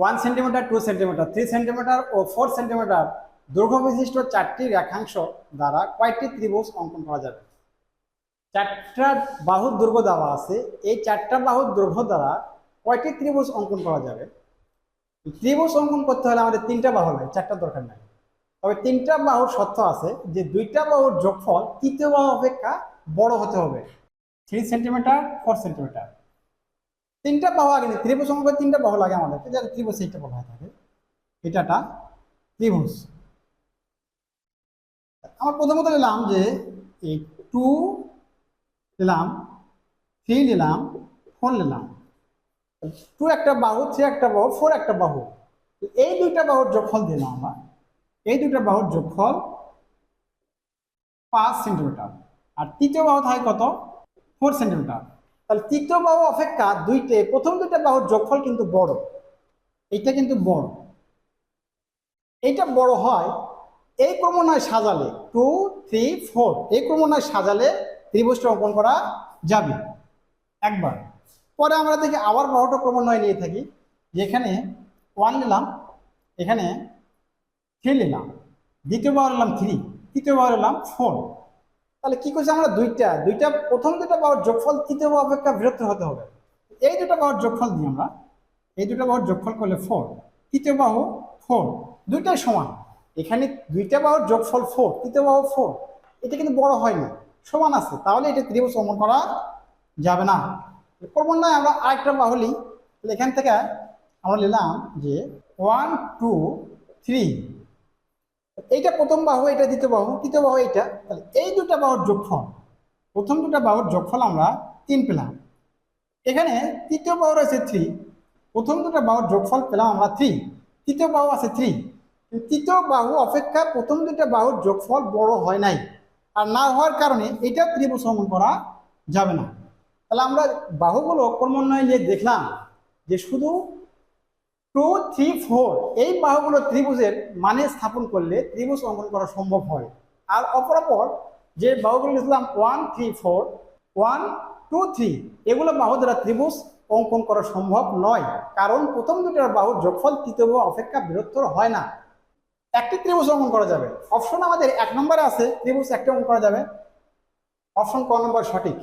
One centimetre, two centimetre, three centimetre ও four centimetre দৈর্ঘ্য বিশিষ্ট চারটি রেখাংশ দ্বারা কয়েকটি ত্রিভুজ অঙ্কন করা যাবে। চারটা বাহুর দৈর্ঘ্য দেওয়া আছে। এই চারটা বাহুর দৈর্ঘ্য দ্বারা কয়টি ত্রিভুজ অঙ্কন করা যাবে। ত্রিভুজ অঙ্কন করতে হলে আমাদের তিনটা বাহু লাগে চারটা দরকার নাই। তবে তিনটা বাহুর সত্য আছে যে দুইটা বাহুর যোগফল তৃতীয় বাহু অপেক্ষা বড় হতে হবে। Three centimetre, four centimetre. তিনটা বাহু আগে। ত্রিভুজ অঙ্কন তিনটা বাহু লাগে আমাদেরকে যাতে ত্রিভুজ এইটা বলা হয়ে থাকে এটাটা ত্রিভুজ। আমরা প্রথমত নিলাম যে এই টু নিলাম থ্রি নিলাম ফোর নিলাম। টু একটা বাহু থ্রি একটা বাহু ফোর একটা বাহু। এই দুইটা বাহুর যোগফল দিলাম আমরা। এই দুইটা বাহুর যোগফল পাঁচ সেন্টিমিটার আর তৃতীয় বাহু থাকে কত? ফোর সেন্টিমিটার তাহলে তৃতীয় বাহু অপেক্ষা দুইটে, প্রথম দুইটা বাহুর যোগফল কিন্তু বড়। এইটা কিন্তু বড়। এইটা বড় হয় এই ক্রমণায় সাজালে টু, থ্রি, ফোর, এই ক্রমণায় সাজালে ত্রিভুজটা অঙ্কন করা যাবে। একবার। পরে আমরা দেখি আবার বাহুটা ক্রমান্বয়ে নিয়ে থাকি। যেখানে ওয়ান নিলাম, এখানে থ্রি নিলাম। দ্বিতীয় বাহু নিলাম থ্রি তৃতীয় বাহু নিলাম ফোর তাহলে কি করছি আমরা দুইটা দুইটা, প্রথম দুইটা বাহুর যোগফল, তৃতীয় অপেক্ষা বৃহত্তর হতে হবে। এই দুটো বাহুর যোগফল দিই আমরা। এই দুটো বাহুর যোগফল করলে ফোর তৃতীয় বাহু ফোর দুইটাই সমান। এখানে দুইটা বাহুর যোগফল ফোর তৃতীয় বাহু ফোর এটা কিন্তু বড় হয়নি, সমান আছে। তাহলে এটা ত্রিভুজ অঙ্কন করা যাবে না। ক্রমান্বয়ে আমরা আরেকটা বাহু তাহলে এখান থেকে আমরা নিলাম যে ওয়ান টু থ্রি এইটা প্রথম বাহু এটা দ্বিতীয় বাহু, তৃতীয় বাহু এইটা। তাহলে এই দুটা বাহুর যোগফল, প্রথম দুটা বাহুর যোগফল আমরা তিন পেলাম। এখানে তৃতীয় বাহু রয়েছে থ্রি প্রথম দুটা বাহুর যোগফল পেলাম আমরা থ্রি তৃতীয় বাহু আছে থ্রি তৃতীয় বাহু অপেক্ষা প্রথম দুটা বাহুর যোগফল বড় হয় নাই, আর না হওয়ার কারণে এটা ত্রিভুজ অঙ্কন করা যাবে না। তাহলে আমরা বাহুগুলো ক্রমান্বয়ে নিয়ে দেখলাম যে শুধু টু থ্রি ফোর এই বাহুগুলো ত্রিভুজের মানে স্থাপন করলে ত্রিভুজ অঙ্কন করা সম্ভব হয়। আর অপরাপর যে বাহুগুলো লিখলাম one three four one two three এগুলো বাহু দ্বারা ত্রিভুজ অঙ্কন করা সম্ভব নয়। কারণ প্রথম দুটার বাহুর যোগফল তৃতীয় অপেক্ষা বৃহত্তর হয় না। একটি ত্রিভুজ অঙ্কন করা যাবে। অপশন আমাদের এক নম্বরে আছে, ত্রিভুজ একটা অঙ্কন করা যাবে। অপশন ক নম্বর সঠিক।